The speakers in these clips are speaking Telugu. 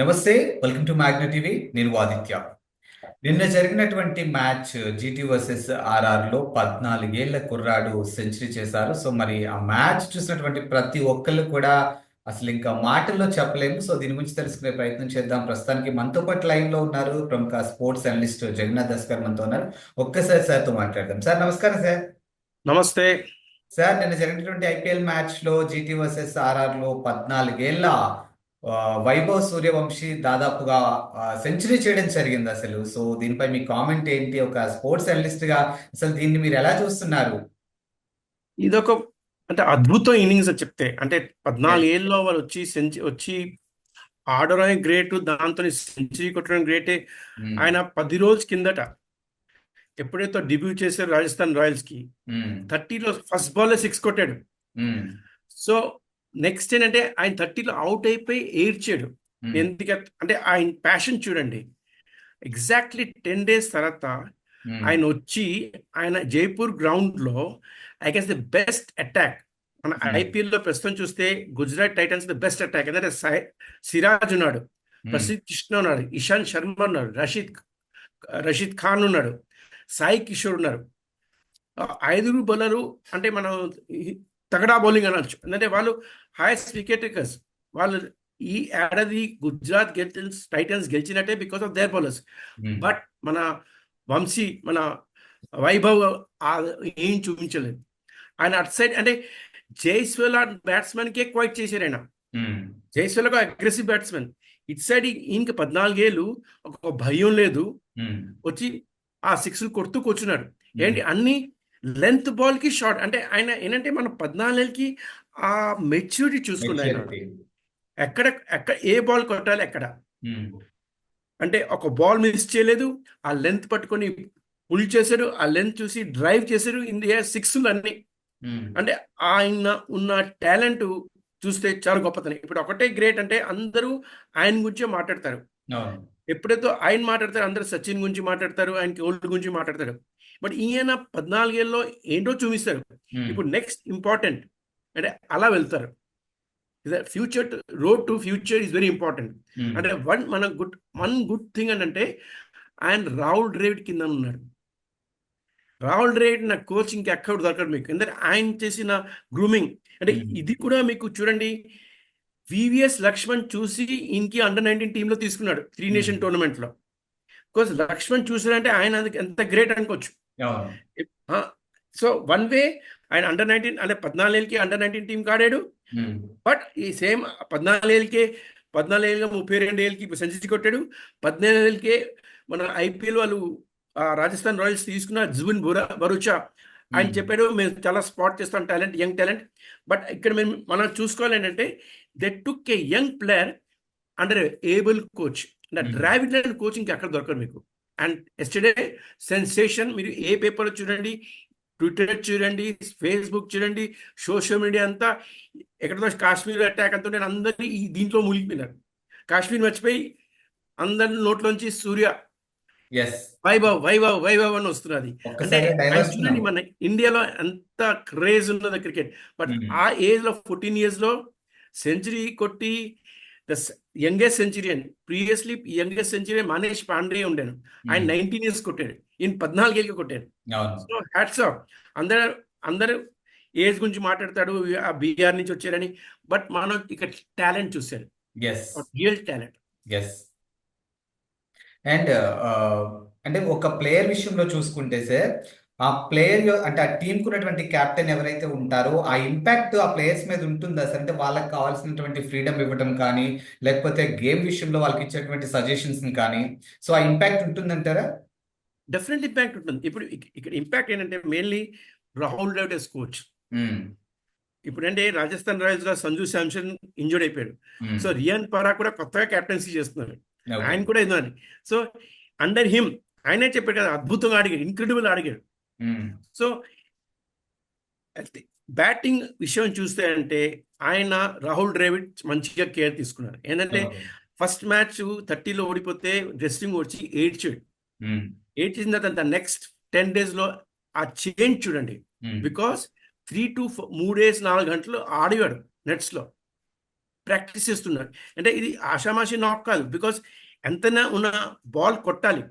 నమస్తే వెల్కమ్ టు మ్యాగ్నా టీవీ నేను ఆదిత్య. నిన్న జరిగినటువంటి మ్యాచ్ జీటీ వర్సెస్ ఆర్ఆర్లో పద్నాలుగేళ్ళ కుర్రాడు సెంచరీ చేశారు. సో మరి ఆ మ్యాచ్ చూసినటువంటి ప్రతి ఒక్కళ్ళు కూడా అసలు ఇంకా మాటల్లో చెప్పలేము. సో దీని గురించి తెలుసుకునే ప్రయత్నం చేద్దాం. ప్రస్తుతానికి మనతో పాటు లైన్లో ఉన్నారు ప్రముఖ స్పోర్ట్స్ అనలిస్ట్ జగన్నాథ్ దాస్ గారు మనతో ఉన్నారు. ఒక్కసారి సార్తో మాట్లాడదాం. సార్ నమస్కారం సార్. నమస్తే. సార్ నిన్న జరిగినటువంటి ఐపీఎల్ మ్యాచ్లో జీటీ వర్సెస్ ఆర్ఆర్లో పద్నాలుగేళ్ళ వైభవ్ సూర్యవంశీ దాదాపుగా సెంచరీ చేయడం జరిగింది అసలు. సో దీనిపై మీ కామెంట్ ఏంటి? ఒక స్పోర్ట్స్ అనలిస్ట్గా అసలు దీన్ని మీరు ఎలా చూస్తున్నారు? ఇదొక అంటే అద్భుతం ఇన్నింగ్స్ అని చెప్తే. అంటే పద్నాలుగు ఏళ్ళలో వాళ్ళు వచ్చి సెంచరీ వచ్చి ఆడడమే గ్రేట్ దాంతో సెంచరీ కొట్టడం గ్రేటే. మ్మ్. ఆయన పది రోజుల కిందట ఎప్పుడైతే డెబ్యూ చేశారు రాజస్థాన్ రాయల్స్కి మ్మ్. థర్టీలో ఫస్ట్ బాల్ సిక్స్ కొట్టాడు. మ్మ్. సో నెక్స్ట్ ఏంటంటే ఆయన థర్టీలో అవుట్ అయిపోయి ఏడ్చాడు మ్మ్. ఎందుకంటే అంటే ఆయన ప్యాషన్ చూడండి ఎగ్జాక్ట్లీ టెన్ డేస్ తర్వాత మ్మ్. ఆయన వచ్చి ఆయన జైపూర్ గ్రౌండ్లో I guess the best attack మన Hmm. ఐపీఎల్లో ప్రస్తుతం చూస్తే Gujarat Titans the best attack ఎందుకంటే సిరాజ్ ఉన్నాడు మ్మ్. ప్రసిద్ కృష్ణ ఉన్నాడు ఇషాంత్ శర్మ ఉన్నాడు రషీద్ రషీద్ ఖాన్ ఉన్నాడు సాయి కిషోర్ ఉన్నారు ఐదుగురు బౌలరు అంటే మనం తగడా బౌలింగ్ అనొచ్చు. ఎందుకంటే వాళ్ళు హైయెస్ట్ వికెట్ టేకర్స్ వాళ్ళు ఈ ఏడాది గుజరాత్ గెలిచి Titans గెలిచినట్టే because of their bowlers. But మన వంశీ మన వైభవ్ ఏం చూపించలేదు. ఆయన అటు సైడ్ అంటే జైస్వెల్ బ్యాట్స్మెన్ కే క్వైట్ చేశారు ఆయన. జైస్వెల్ ఒక అగ్రెసివ్ బ్యాట్స్మెన్ ఇటు సైడ్ ఈయనకి పద్నాలుగేళ్ళు ఒక భయం లేదు. మ్మ్. వచ్చి ఆ సిక్స్ కొడుతూ కూర్చున్నాడు. ఏంటి అన్ని లెంత్ బాల్కి షార్ట్ అంటే ఆయన ఏంటంటే మన పద్నాలుగేళ్ళకి ఆ మెచ్యూరిటీ చూసుకున్నాడు ఆయన Maturity. ఎక్కడ ఎక్కడ ఏ బాల్ కొట్టాలి ఎక్కడ మ్మ్. అంటే ఒక బాల్ మిస్ చేయలేదు ఆ లెంత్ పట్టుకొని పుల్ చేశాడు ఆ లెంత్ చూసి డ్రైవ్ చేశాడు ఇండియా సిక్స్ అన్ని మ్మ్. అంటే ఆయన ఉన్న టాలెంట్ చూస్తే చాలా గొప్పతనం ఇప్పుడు ఒకటే గ్రేట్ అంటే అందరూ ఆయన గురించే మాట్లాడతారు. ఎప్పుడైతే ఆయన మాట్లాడతారు అందరూ సచిన్ గురించి మాట్లాడతారు ఆయనకి ఓల్డ్ గురించి మాట్లాడతారు. బట్ ఈయన పద్నాలుగేళ్ళలో ఏంటో చూపిస్తారు. మ్మ్. ఇప్పుడు నెక్స్ట్ ఇంపార్టెంట్ అంటే అలా వెళ్తారు. Future road to future is very important. అంటే వన్ మన గుడ్ వన్ గుడ్ థింగ్ అంటే ఆయన రాహుల్ ద్రవిడ్ కింద ఉన్నాడు రాహుల్ ద్రవిడ్ నా కోచ్ ఇంకెక్కడ దొరకదు మీకు. ఎందుకంటే ఆయన చేసిన గ్రూమింగ్ అంటే Hmm. ఇది కూడా మీకు చూడండి వివిఎస్ లక్ష్మణ్ చూసి ఇంకి అండర్ నైన్టీన్ టీంలో తీసుకున్నాడు త్రీ నేషన్ Hmm. టోర్నమెంట్లో బికాస్ లక్ష్మణ్ చూసారంటే ఆయన ఎంత గ్రేట్ అనుకోవచ్చు. సో వన్ వే ఆయన అండర్ నైన్టీన్ అంటే పద్నాలుగేళ్ళకి అండర్ నైన్టీన్ టీం ఆడాడు మ్మ్. బట్ ఈ సేమ్ పద్నాలుగేళ్ళకే పద్నాలుగేళ్ళగా ముప్పై రెండు ఏళ్ళకి సెంచరీ కొట్టాడు పద్నాలుగేళ్ళకే మన ఐపీఎల్ వాళ్ళు ఆ, రాజస్థాన్ రాయల్స్ తీసుకున్న జుబిన్ బురా బరుచా ఆయన. చెప్పాడు మేము చాలా స్పాట్ చేస్తాం టాలెంట్ యంగ్ టాలెంట్ బట్ ఇక్కడ మేము మనం చూసుకోవాలి ఏంటంటే they took a young player under able coach. Dravid line coaching ఎక్కడ దొరకదు మీకు అండ్ ఎస్టర్డే సెన్సేషన్ మీరు ఏ పేపర్ చూడండి ట్విట్టర్ చూడండి ఫేస్బుక్ చూడండి సోషల్ మీడియా అంతా ఎక్కడో కాశ్మీర్ అటాక్ అంతా నేను అందరినీ దీంట్లో మునిగిపోయినారు కాశ్మీర్ మర్చిపోయి అందరి నోట్లోంచి సూర్య వైభవ్ వైభవ్ వైభవ్ అని వస్తున్నది. అంటే మన ఇండియాలో ఎంత క్రేజ్ ఉన్నది క్రికెట్. But Hmm. ఆ ఏజ్లో ఫోర్టీన్ ఇయర్స్లో సెంచరీ కొట్టి the youngest centurion previously youngest centurion Manish Pandey ఉండాను. ఆయన నైన్టీన్ ఇయర్స్ కొట్టాడు. ఈయన పద్నాలుగేళ్ళకి కొట్టాడు. సో హ్యాట్స్ ఆఫ్ అందరు అందరూ ఏజ్ గురించి మాట్లాడతాడు. ఆ బీఆర్ నుంచి వచ్చారని. బట్ మనం ఇక్కడ టాలెంట్ చూశారు. Real talent. అండ్ అంటే ఒక ప్లేయర్ విషయంలో చూసుకుంటే సార్ ఆ ప్లేయర్ అంటే ఆ టీంకు ఉన్నటువంటి కెప్టెన్ ఎవరైతే ఉంటారో ఆ ఇంపాక్ట్ ఆ ప్లేయర్స్ మీద ఉంటుందా సార్ అంటే వాళ్ళకి కావాల్సినటువంటి ఫ్రీడమ్ ఇవ్వడం కానీ లేకపోతే గేమ్ విషయంలో వాళ్ళకి ఇచ్చేటువంటి సజెషన్స్ కానీ సో ఆ ఇంపాక్ట్ ఉంటుందంటారా డెఫినెట్ ఇంపాక్ట్ ఉంటుంది ఇప్పుడు ఇక- ఇక్కడ ఇంపాక్ట్ ఏంటంటే mainly Rahul Dravid as coach hmm. ఇప్పుడంటే రాజస్థాన్ రాయల్స్లో సంజు శాంసన్ ఇంజూర్డ్ అయిపోయాడు. సో రియాన్ పరా కూడా కొత్తగా కెప్టెన్సీ చేస్తున్నారు Okay. ఆయన కూడా ఇదో అని సో అండర్ హిమ్ ఆయనే చెప్పాడు కదా అద్భుతంగా అడిగాడు ఇన్క్రెడిబుల్ అడిగాడు. సో బ్యాటింగ్ విషయం చూస్తే అంటే ఆయన రాహుల్ ద్రావిడ్ మంచిగా కేర్ తీసుకున్నారు ఏంటంటే. ఫస్ట్ మ్యాచ్ థర్టీలో ఓడిపోతే డ్రెస్సింగ్ వచ్చి ఏడ్చాడు మ్మ్. ఏడ్చిన తర్వాత నెక్స్ట్ టెన్ డేస్లో ఆ చేంజ్ చూడండి. బికాస్ త్రీ టు మూడు డేస్ నాలుగు గంటలు ఆడేవాడు నెట్స్లో ప్రాక్టీస్ చేస్తున్నారు. అంటే ఇది ఆషామాషి నాట్ కాదు. బికాస్ ఎంతైనా ఉన్న బాల్ కొట్టాలి.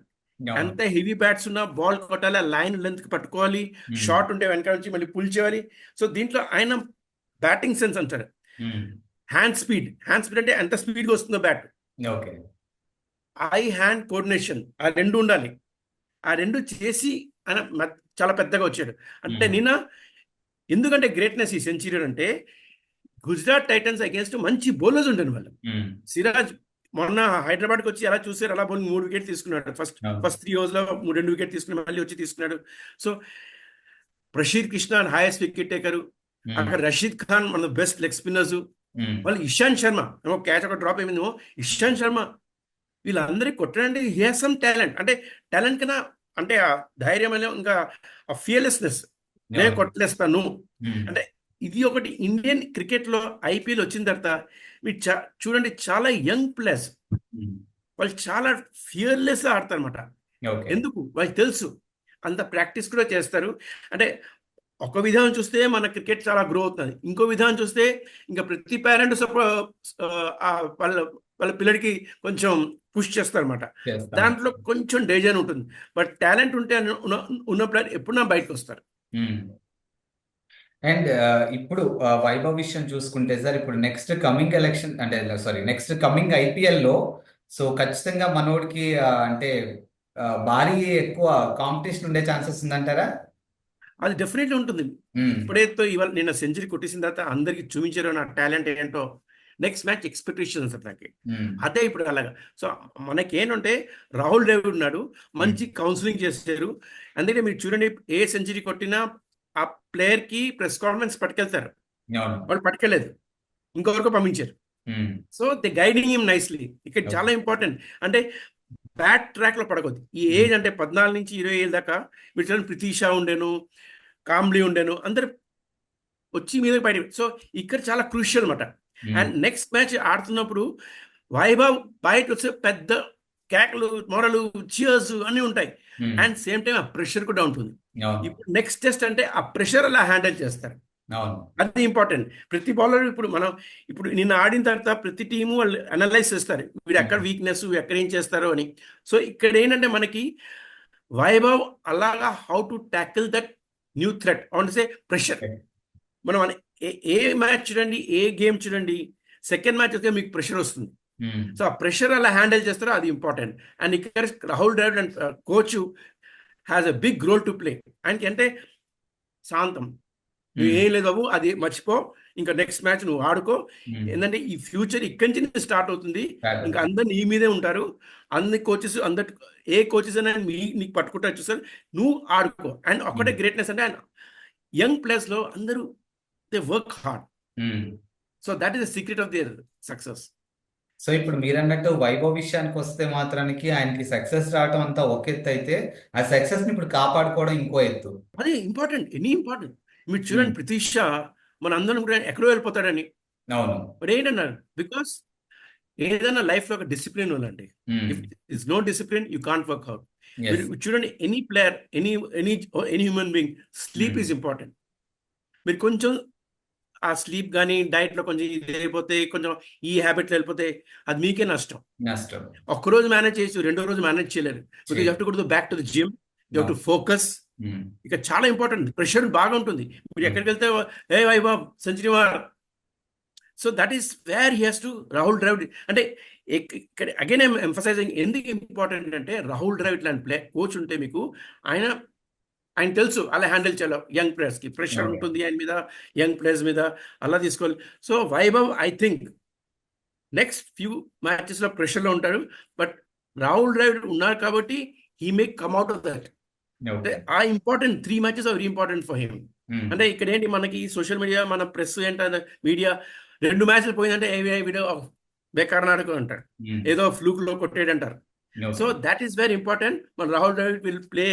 ఎంత హెవీ బ్యాట్స్ ఉన్నా బాల్ కొట్టాలి లైన్ లెంత్ పట్టుకోవాలి షార్ట్ ఉంటే వెనక నుంచి మళ్ళీ పుల్ చేయాలి. సో దీంట్లో ఆయన బ్యాటింగ్ సెన్స్ అంటారు. హ్యాండ్ స్పీడ్ హ్యాండ్ స్పీడ్ అంటే ఎంత స్పీడ్గా వస్తుందో bat. Okay. Eye hand coordination. ఆ రెండు ఉండాలి. ఆ రెండు చేసి ఆయన చాలా పెద్దగా వచ్చాడు. అంటే. నిన్న ఎందుకంటే గ్రేట్నెస్ ఈ సెంచరీ అంటే గుజరాత్ టైటన్స్ అగేన్స్ట్ మంచి బౌలర్స్ ఉండను వాళ్ళు. సిరాజ్ మొన్న హైదరాబాద్కి వచ్చి ఎలా చూసారు అలా బౌలింగ్ మూడు వికెట్ తీసుకున్నాడు. ఫస్ట్. ఫస్ట్ త్రీ ఓవర్స్లో మూడు రెండు వికెట్ తీసుకుని మళ్ళీ వచ్చి తీసుకున్నాడు. So Prasidh Krishna highest wicket taker అక్కడ రషీద్ ఖాన్ మన బెస్ట్ లెగ్ స్పిన్నర్స్ వాళ్ళు ఇషాంత్ శర్మ క్యాచ్ ఒక డ్రాప్ అయిపోయిందేమో ఇషాంత్ శర్మ. వీళ్ళందరికీ కొట్టడానికి హీ హాస్ సమ్ టాలెంట్ అంటే టాలెంట్ కన్నా అంటే ఆ ధైర్యం అనే ఇంకా ఆ ఫియర్లెస్నెస్ నేను. కొట్టలేస్తాను. అంటే ఇది ఒకటి ఇండియన్ క్రికెట్లో ఐపీఎల్ వచ్చిన తర్వాత చా చూడండి చాలా యంగ్ ప్లేయర్స్. వాళ్ళు చాలా ఫియర్లెస్ ఆడతారు అనమాట ఎందుకు? వాళ్ళకి తెలుసు. అంత ప్రాక్టీస్ కూడా చేస్తారు. అంటే ఒక విధానం చూస్తే మన క్రికెట్ చాలా గ్రో అవుతుంది. ఇంకో విధానం చూస్తే ఇంకా ప్రతి పేరెంట్ వాళ్ళ వాళ్ళ పిల్లడికి కొంచెం పుష్ చేస్తారన్నమాట. చేస్తాను దాంట్లో కొంచెం డేంజర్ ఉంటుంది. బట్ టాలెంట్ ఉంటే ఉన్న ఉన్న ప్లేయర్ ఎప్పుడన్నా బయటకు వస్తారు అండ్ ఇప్పుడు ఆ, వైభవ్ విషయం చూసుకుంటే సార్ ఇప్పుడు నెక్స్ట్ కమింగ్ ఎలక్షన్ అంటే సారీ నెక్స్ట్ కమింగ్ ఐపీఎల్లో సో ఖచ్చితంగా మనోడికి ఆ, అంటే భారీ ఎక్కువ కాంపిటీషన్ ఉండే ఛాన్సెస్ ఉందంటారా? అది డెఫినెట్లీ ఉంటుంది. ఉమ్, ఇప్పుడైతే ఇవాళ నిన్న సెంచరీ కొట్టేసిన తర్వాత అందరికి చూపించారు నా టాలెంట్ ఏంటో. నెక్స్ట్ మ్యాచ్ ఎక్స్పెక్టేషన్స్ నాకు. ఉమ్, అదే ఇప్పుడు అలాగా. సో మనకేంటంటే రాహుల్ ద్రవిడ్ ఉన్నాడు మంచి కౌన్సిలింగ్ చేశారు. అందుకే మీరు చూడండి ఏ సెంచరీ కొట్టినా ఆ ప్లేయర్కి ప్రెస్ కాన్ఫరెన్స్ పట్టుకెళ్తారు. వాళ్ళు పట్టుకెళ్ళలేదు. ఇంకొకరికి పంపించారు. So the guiding him nicely ఇక్కడ. చాలా ఇంపార్టెంట్ అంటే బ్యాట్ ట్రాక్లో పడకూడదు. ఈ ఏజ్ అంటే పద్నాలుగు నుంచి ఇరవై ఏళ్ళ దాకా చూడండి ప్రితీషా ఉండేను కాంబ్లీ ఉండేను అందరు వచ్చి మీద బయట సో ఇక్కడ చాలా క్రూషియల్ అనమాట అండ్ నెక్స్ట్ మ్యాచ్ ఆడుతున్నప్పుడు వైభవ్ బయట వచ్చే పెద్ద కేకలు మొరలు చియర్స్ అన్నీ ఉంటాయి. అండ్ సేమ్ టైం ఆ ప్రెషర్ కూడా ఉంటుంది ఇప్పుడు నెక్స్ట్ టెస్ట్ అంటే ఆ ప్రెషర్ అలా హ్యాండిల్ చేస్తారు. అది ఇంపార్టెంట్ ప్రతి బౌలర్ ఇప్పుడు మనం ఇప్పుడు నిన్న ఆడిన తర్వాత ప్రతి టీము వాళ్ళు అనలైజ్ చేస్తారు. వీడు ఎక్కడ వీక్నెస్ ఎక్కడ ఏం చేస్తారో అని. సో ఇక్కడ ఏంటంటే మనకి వైభవ్ అలాగా how to tackle that new threat on say pressure. మనం ఏ- మ్యాచ్ చూడండి ఏ గేమ్ చూడండి సెకండ్ మ్యాచ్ వస్తే మీకు ప్రెషర్ వస్తుంది. సో ఆ ప్రెషర్ అలా హ్యాండిల్ చేస్తారో అది ఇంపార్టెంట్ అండ్ ఇక్కడ Rahul Dravid and coach has a big role to play ఆయనకి అంటే శాంతం. నువ్వు ఉమ్, ఏం లేదు బాబు అది మర్చిపో. ఇంకా నెక్స్ట్ మ్యాచ్ నువ్వు ఆడుకో. ఉమ్, ఏంటంటే ఈ ఫ్యూచర్ ఇక్కడి నుంచి స్టార్ట్ అవుతుంది. ఇంకా అందరు నీ మీదే ఉంటారు. అన్ని కోచెస్ అందరు ఏ కోచెస్ అయినా మీ నీకు పట్టుకుంటారు చూస్తారు నువ్వు ఆడుకో. అండ్ ఒకటే Hmm. గ్రేట్నెస్ అంటే ఆయన యంగ్ ప్లేయర్స్లో అందరూ they work hard. So that is the secret of their success so ఇప్పుడు మీరు అన్నట్టు వైభవ్ విషయానికి వస్తే మాత్రానికి ఆయనకి సక్సెస్ రావటం అంతా ఒక ఎత్తు అయితే ఆ సక్సెస్ని ఇప్పుడు కాపాడుకోవడం ఇంకో ఎత్తు. అది ఇంపార్టెంట్ ఎనీ ఇంపార్టెంట్ మీరు చూడండి Hmm. ప్రతీష మన అందరం కూడా ఎక్కడో వెళ్ళిపోతాడని. అవును. మరి ఏంటన్నారు? బికాస్ ఏదైనా లైఫ్లో ఒక డిసిప్లిన్ ఉందండి. Is no discipline you can't work out చూడండి any player any any any human being sleep. Is important మీరు కొంచెం ఆ స్లీప్ కానీ డైట్లో కొంచెం ఇది అయిపోతే కొంచెం ఈ హ్యాబిట్లో వెళ్ళిపోతే అది మీకే నష్టం. నష్టం. ఒక్కరోజు మేనేజ్ చేసి రెండో రోజు మేనేజ్ చేయలేరు. Because to go back to the gym you to focus ఇక చాలా ఇంపార్టెంట్ ప్రెషర్ బాగా ఉంటుంది. మీరు ఎక్కడికి వెళ్తే a Vaibhav century war so that is where he has to Rahul Dravid అంటే ఇక్- ఇక్కడ అగైన్ ఎంఫసైజింగ్ ఎందుకు ఇంపార్టెంట్ అంటే రాహుల్ ద్రావిడ్ లాంటి ప్లే కోచ్ ఉంటే మీకు ఆయన ఆయన తెలుసు అలా హ్యాండిల్ చేయాలి. యంగ్ ప్లేయర్స్కి ప్రెషర్. ఉంటుంది ఆయన మీద యంగ్ ప్లేయర్స్ మీద అలా తీసుకోవాలి. So Vaibhav I think next few మ్యాచెస్లో ప్రెషర్లో ఉంటారు బట్ రాహుల్ ద్రావిడ్ ఉన్నారు కాబట్టి he make come out of that. అంటే ఆ important three matches are very important for him. అంటే ఇక్కడ ఏంటి మనకి సోషల్ మీడియా మన ప్రెస్ ఏంటంటే మీడియా రెండు మ్యాచ్లు పోయిందంటే ఏ వీడియో బేకార్నాటక అంటారు. ఉమ్, ఏదో ఫ్లూక్లో కొట్టేడు so that is very important మన Rahul Dravid will play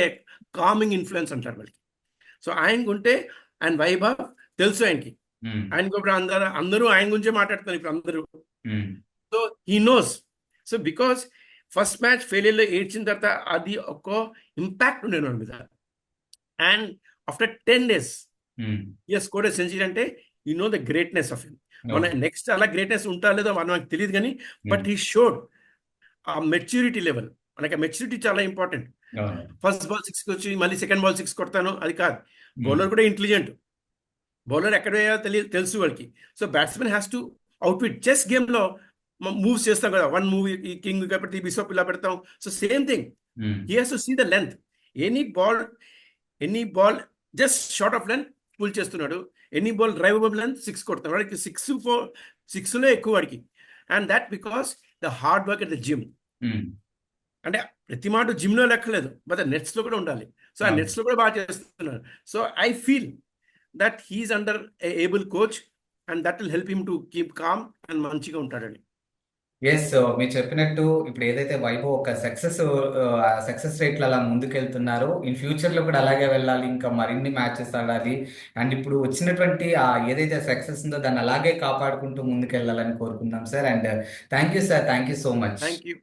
coming influence అంటారు వాళ్ళకి సో ఆయనకు ఉంటే ఆయన వైభవ్ తెలుసు ఆయనకి. ఉమ్, ఆయనకు ఇప్పుడు అందరూ అందరూ ఆయన గురించే మాట్లాడుతున్నారు ఇప్పుడు అందరూ. So he knows so because first match ఫెయిలియర్లో ఏడ్చిన తర్వాత అది ఒక ఇంపాక్ట్ ఉండే వాడి మీద. And after ten days as కూడా సెంచరీ అంటే you know the greatness of him మన నెక్స్ట్ అలా గ్రేటెస్ట్ ఉంటా లేదో మనకు తెలియదు కానీ but he showed a maturity level. మనకి మెచ్యూరిటీ చాలా ఇంపార్టెంట్. ఫస్ట్ బాల్ సిక్స్కి వచ్చి మళ్ళీ సెకండ్ బాల్ సిక్స్ కొడతాను అది కాదు. బౌలర్ కూడా ఇంటెలిజెంట్. బౌలర్ ఎక్కడ వేయాలో తెలియ తెలుసు వాళ్ళకి. So batsmen has to outwit chess గేమ్లో మూవ్స్ చేస్తాం కదా. వన్ మూవ్ ఈ కింగ్ కాబట్టి బిషప్ ఇలా పెడతాం. So same thing. He has to see the length any ball any ball just short of length pull చేస్తున్నాడు. Any ball drivable length six కొడుతున్నాడు వాడికి సిక్స్ ఫోర్ సిక్స్లో ఎక్కువ వాడికి. And that because the hard work at the gym. అంటే ప్రతి మాట జిమ్లో లెక్కలేదు బట్ నెట్స్లో కూడా ఉండాలి. సో ఆ అవును. నెట్స్లో కూడా బాగా చేస్తున్నారు. So I feel that he is under able coach and that will help him to keep calm and మంచిగా ఉంటాడని. ఎస్ మీరు చెప్పినట్టు ఇప్పుడు ఏదైతే వైభవ్ ఒక సక్సెస్ సక్సెస్ రేట్లు అలా ముందుకెళ్తున్నారో ఇన్ ఫ్యూచర్లో కూడా అలాగే వెళ్ళాలి. ఇంకా మరిన్ని మ్యాచెస్ ఆడాలి. అండ్ ఇప్పుడు వచ్చినటువంటి ఆ ఏదైతే సక్సెస్ ఉందో దాన్ని అలాగే కాపాడుకుంటూ ముందుకెళ్ళాలని కోరుకుందాం sir and thank you sir thank you so much thank you